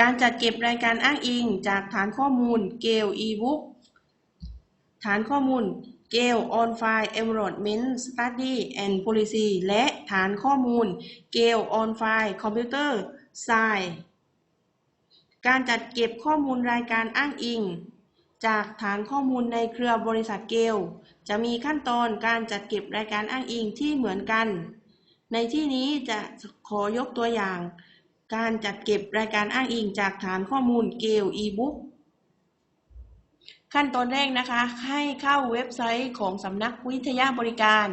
การจัดเก็บรายการอ้างอิงจากฐานข้อมูล Gale eBook ฐานข้อมูล Gale on File Enrollment Study and Policy และฐานข้อมูล Gale on File Computer Science การจัดเก็บข้อมูลรายการอ้างอิง จากฐานข้อมูลในเครือบริษัทเกลจะมีขั้นตอนการจัดเก็บรายการอ้างอิงที่เหมือนกัน ในที่นี้จะขอยกตัวอย่าง การจัดเก็บรายการอ้างอิงจากฐานข้อมูลเกล eBook ขั้นตอนแรกนะคะ ให้เข้าเว็บไซต์ของสำนักวิทยาบริการ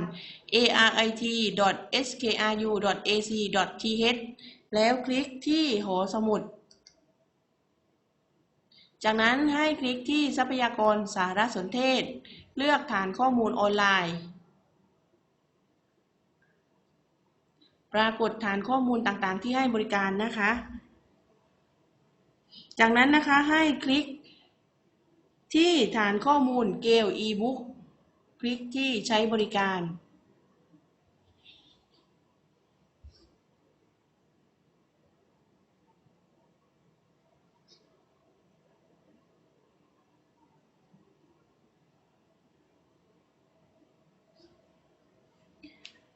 arit.skru.ac.th แล้วคลิกที่หอสมุด จากนั้นให้คลิกที่ทรัพยากรสารสนเทศ เลือกฐานข้อมูลออนไลน์ ปรากฏฐานข้อมูลต่างๆ ที่ให้บริการนะคะ จากนั้นนะคะให้คลิกที่ฐานข้อมูลเกล eBook คลิกที่ใช้บริการ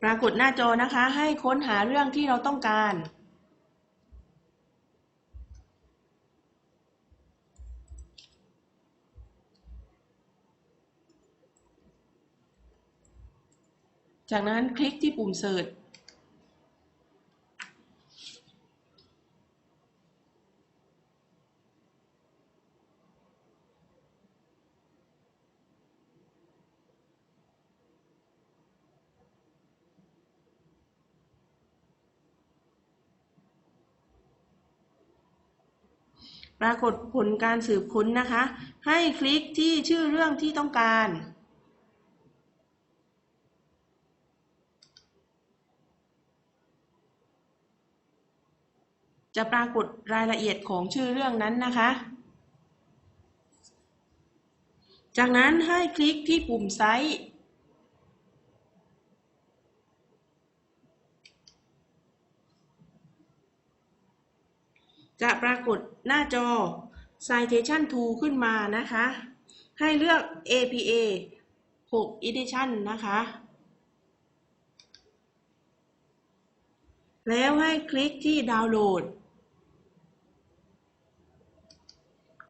ปรากฏหน้าจอนะคะ ให้ค้นหาเรื่องที่เราต้องการ จากนั้นคลิกที่ปุ่ม Search ปรากฏผลการสืบค้นนะคะ ให้คลิกที่ชื่อเรื่องที่ต้องการ จะปรากฏรายละเอียดของชื่อเรื่องนั้นนะคะ จากนั้นให้คลิกที่ปุ่มไซต์ จะปรากฏหน้าจอ Citation Tool ขึ้นมานะคะ ให้เลือก APA 6 Edition นะคะ แล้วให้คลิกที่ดาวน์โหลด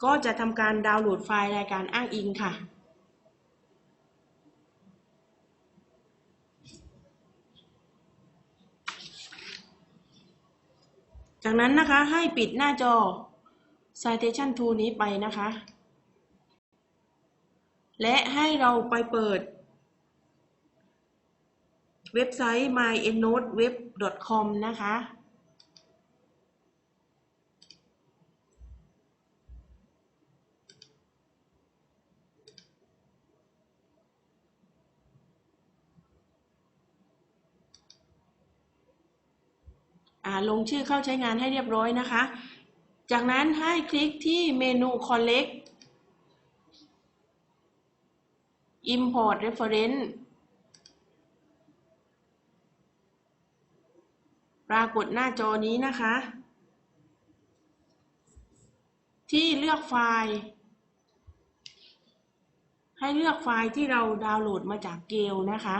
ก็จะทำการดาวน์โหลดไฟล์รายการอ้างอิงค่ะ จากนั้นนะคะให้ปิดหน้าจอ Citation Tool นี้ไปนะคะ และให้เราไปเปิด เว็บไซต์ myendnoteweb.com นะคะ ลงชื่อเข้าใช้งานให้เรียบร้อยนะคะ จากนั้นให้คลิกที่เมนู Collect Import Reference ปรากฏหน้าจอนี้นะคะ ที่เลือกไฟล์ ให้เลือกไฟล์ที่เราดาวน์โหลดมาจากเกลนะคะ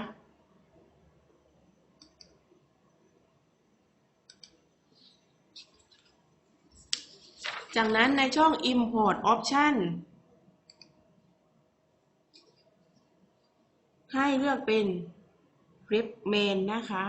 จากนั้นในช่อง Import Option ให้เลือกเป็น clip Main นะคะ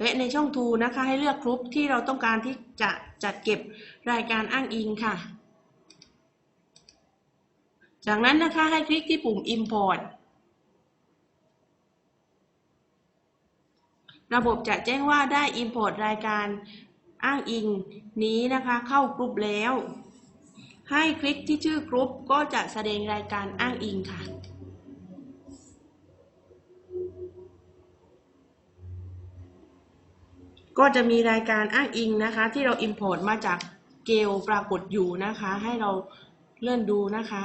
และในช่อง To นะคะให้เลือกกรุ๊ปที่เราต้องการที่จะจัดเก็บรายการอ้างอิงค่ะ จากนั้นนะคะให้คลิกที่ปุ่ม Import ระบบจะแจ้งว่าได้ Import รายการอ้างอิงนี้นะคะเข้ากรุ๊ปแล้ว ให้คลิกที่ชื่อกรุ๊ปก็จะแสดงรายการอ้างอิงค่ะ ก็จะมีรายการอ้างอิงนะคะ ที่เรา import มาจากเกลปรากฏอยู่นะคะ ให้เราเลื่อนดูนะคะ